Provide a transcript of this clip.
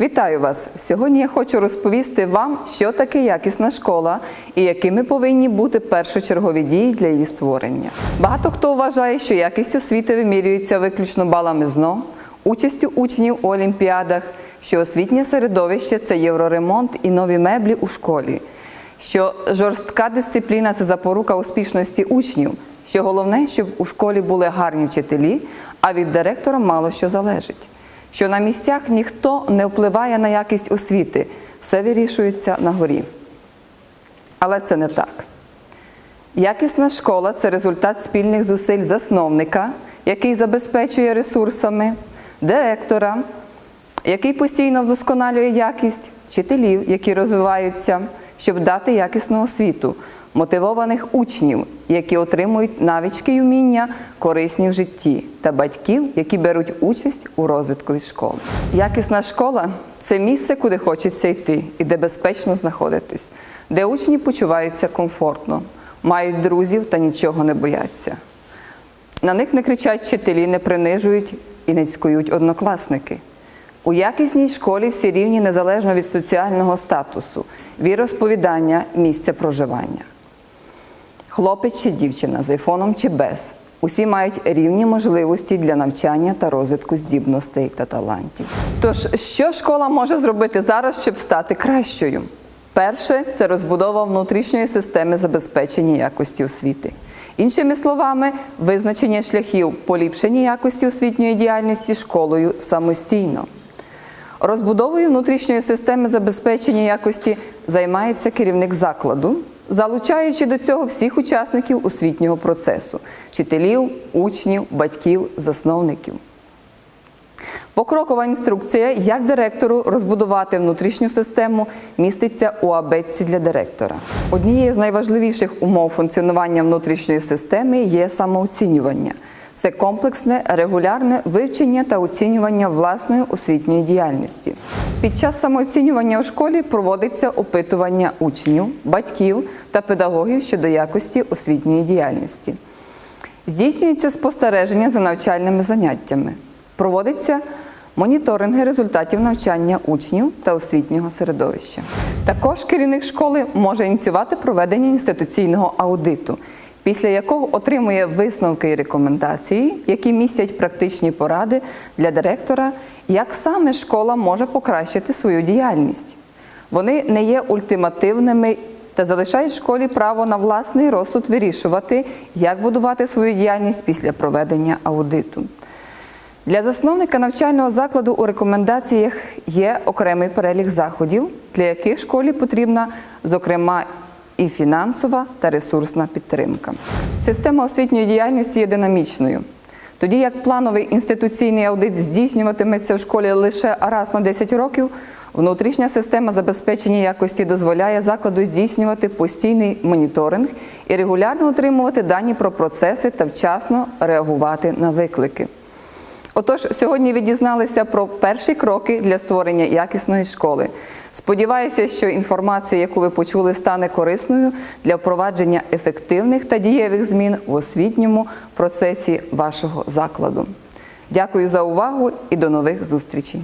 Вітаю вас! Сьогодні я хочу розповісти вам, що таке якісна школа і якими повинні бути першочергові дії для її створення. Багато хто вважає, що якість освіти вимірюється виключно балами ЗНО, участю учнів у олімпіадах, що освітнє середовище це євроремонт і нові меблі у школі, що жорстка дисципліна це запорука успішності учнів, що головне, щоб у школі були гарні вчителі, а від директора мало що залежить що на місцях ніхто не впливає на якість освіти, все вирішується на горі. Але це не так. Якісна школа це результат спільних зусиль засновника, який забезпечує ресурсами, директора, який постійно вдосконалює якість, вчителів, які розвиваються, щоб дати якісну освіту, мотивованих учнів, які отримують навички й уміння, корисні в житті, та батьків, які беруть участь у розвитку школи. Якісна школа це місце, куди хочеться йти і де безпечно знаходитись, де учні почуваються комфортно, мають друзів та нічого не бояться. На них не кричать вчителі, не принижують і не цькують однокласники. У якісній школі всі рівні незалежно від соціального статусу, віросповідання, місця проживання. Хлопець чи дівчина з айфоном чи без. Усі мають рівні можливості для навчання та розвитку здібностей та талантів. Тож, що школа може зробити зараз, щоб стати кращою? Перше це розбудова внутрішньої системи забезпечення якості освіти. Іншими словами, визначення шляхів поліпшення якості освітньої діяльності школою самостійно. Розбудовою внутрішньої системи забезпечення якості займається керівник закладу, залучаючи до цього всіх учасників освітнього процесу вчителів, учнів, батьків, засновників. Покрокова інструкція, як директору розбудувати внутрішню систему, міститься у абетці для директора. Однією з найважливіших умов функціонування внутрішньої системи є самооцінювання. Це комплексне регулярне вивчення та оцінювання власної освітньої діяльності. Під час самооцінювання у школі проводиться опитування учнів, батьків та педагогів щодо якості освітньої діяльності. Здійснюється спостереження за навчальними заняттями. Проводиться моніторинги результатів навчання учнів та освітнього середовища. Також керівник школи може ініціювати проведення інституційного аудиту, після якого отримує висновки і рекомендації, які містять практичні поради для директора, як саме школа може покращити свою діяльність. Вони не є ультимативними та залишають школі право на власний розсуд вирішувати, як будувати свою діяльність після проведення аудиту. Для засновника навчального закладу у рекомендаціях є окремий перелік заходів, для яких школі потрібна, зокрема, і фінансова та ресурсна підтримка. Система освітньої діяльності є динамічною. Тоді як плановий інституційний аудит здійснюватиметься в школі лише раз на 10 років, внутрішня система забезпечення якості дозволяє закладу здійснювати постійний моніторинг і регулярно отримувати дані про процеси та вчасно реагувати на виклики. Отож, сьогодні ви дізналися про перші кроки для створення якісної школи. Сподіваюся, що інформація, яку ви почули, стане корисною для впровадження ефективних та дієвих змін в освітньому процесі вашого закладу. Дякую за увагу і до нових зустрічей.